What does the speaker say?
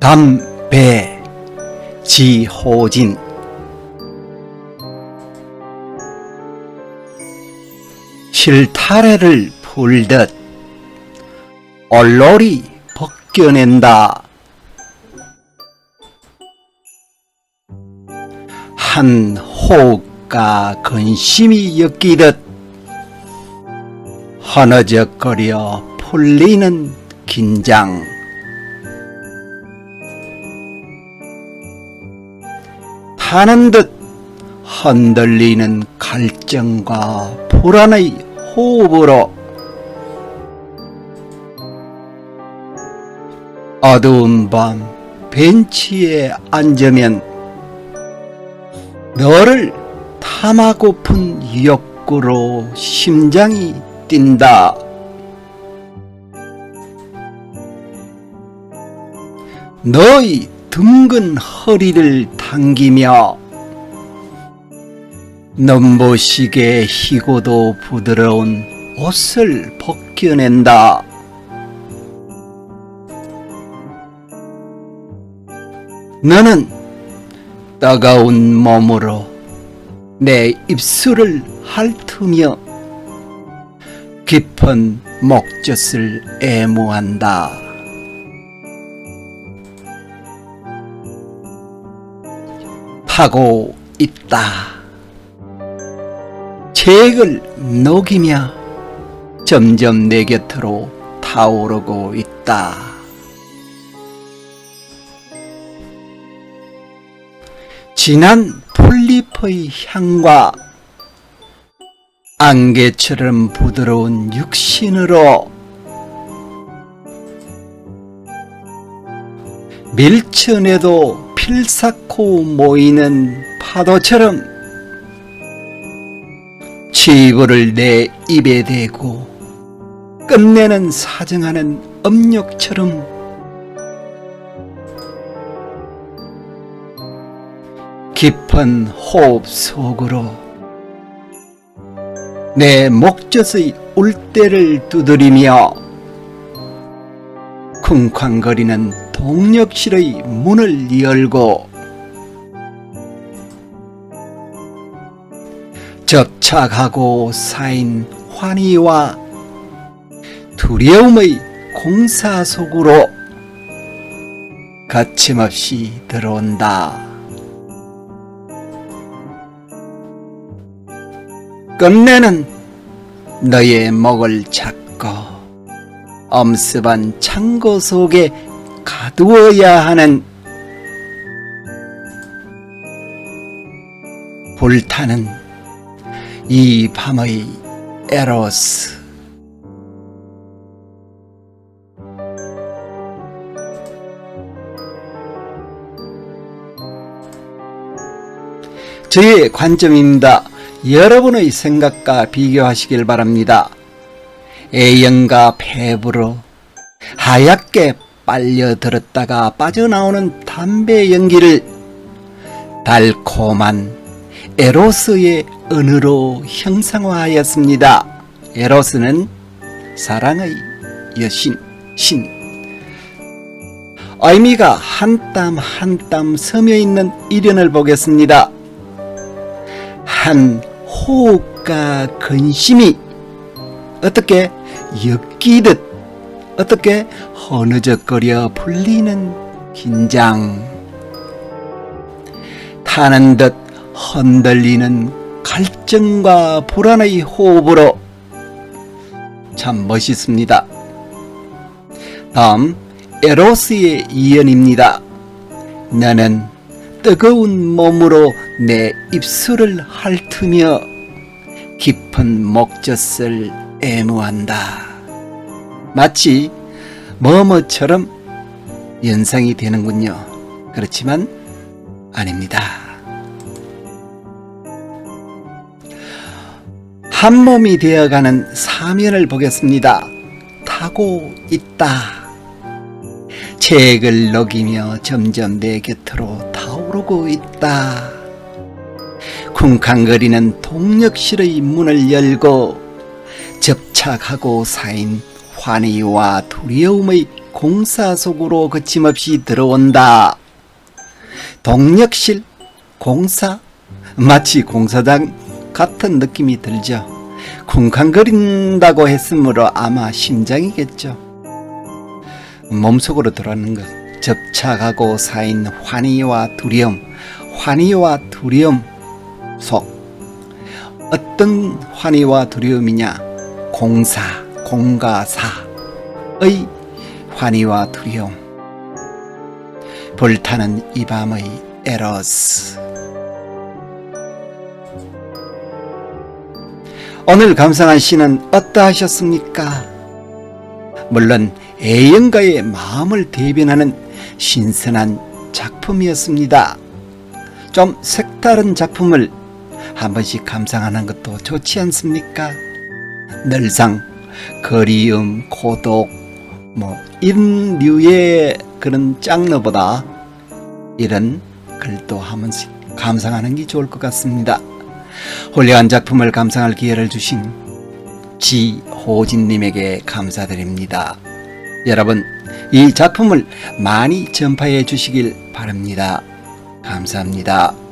담배 지호진. 실타래를 풀듯 얼놀이 벗겨낸다. 한 호흡과 근심이 엮이듯 허너적거려 풀리는 긴장 타는 듯 흔들리는 갈증과 불안의 호흡으로 어두운 밤 벤치에 앉으면 너를 탐하고픈 욕구로 심장이 뛴다. 너의 둥근 허리를 당기며 눈부시게 희고도 부드러운 옷을 벗겨낸다. 너는 따가운 몸으로 내 입술을 핥으며 깊은 목젖을 애무한다. 타고 있다. 책을 녹이며 점점 내 곁으로 타오르고 있다. 진한 풀잎의 향과 안개처럼 부드러운 육신으로 밀천에도 필사코 모이는 파도처럼 치부를 내 입에 대고 끝내는 사정하는 음력처럼 깊은 호흡 속으로 내 목젖의 울대를 두드리며 쿵쾅거리는 동력실의 문을 열고 접착하고 쌓인 환희와 두려움의 공사 속으로 거침없이 들어온다. 끝내는 너의 목을 잡고 엄습한 창고 속에 가두어야 하는 불타는 이 밤의 에로스 저의 관점입니다. 여러분의 생각과 비교하시길 바랍니다. A형과 폐부로 하얗게 빨려들었다가 빠져나오는 담배 연기를 달콤한 에로스의 은으로 형상화하였습니다. 에로스는 사랑의 여신, 신. 의미가 한 땀 한 땀 서며 있는 일연을 보겠습니다. 한 호흡과 근심이 어떻게 엮이듯 어떻게 허느적거려 풀리는 긴장 타는 듯 흔들리는 갈증과 불안의 호흡으로 참 멋있습니다. 다음 에로스의 이연입니다. 나는 뜨거운 몸으로 내 입술을 핥으며 깊은 목젖을 애무한다. 마치 뭐뭐처럼 연상이 되는군요. 그렇지만 아닙니다. 한 몸이 되어가는 사면을 보겠습니다. 타고 있다. 책을 녹이며 점점 내 곁으로 타오르고 있다. 쿵쾅거리는 동력실의 문을 열고 접착하고 쌓인 환희와 두려움의 공사 속으로 거침없이 들어온다. 동력실, 공사, 마치 공사장 같은 느낌이 들죠. 쿵쾅거린다고 했으므로 아마 심장이겠죠. 몸속으로 들어오는 것, 접착하고 쌓인 환희와 두려움, 환희와 두려움 속 어떤 환희와 두려움이냐? 공사, 공가사의 환희와 두려움. 불타는 이 밤의 에러스. 오늘 감상한 시는 어떠하셨습니까? 물론 애영가의 마음을 대변하는 신선한 작품이었습니다. 좀 색다른 작품을 한 번씩 감상하는 것도 좋지 않습니까? 늘상 그리움, 고독, 뭐 이런 류의 그런 장르보다 이런 글도 한 번씩 감상하는 게 좋을 것 같습니다. 훌륭한 작품을 감상할 기회를 주신 지호진님에게 감사드립니다. 여러분, 이 작품을 많이 전파해 주시길 바랍니다. 감사합니다.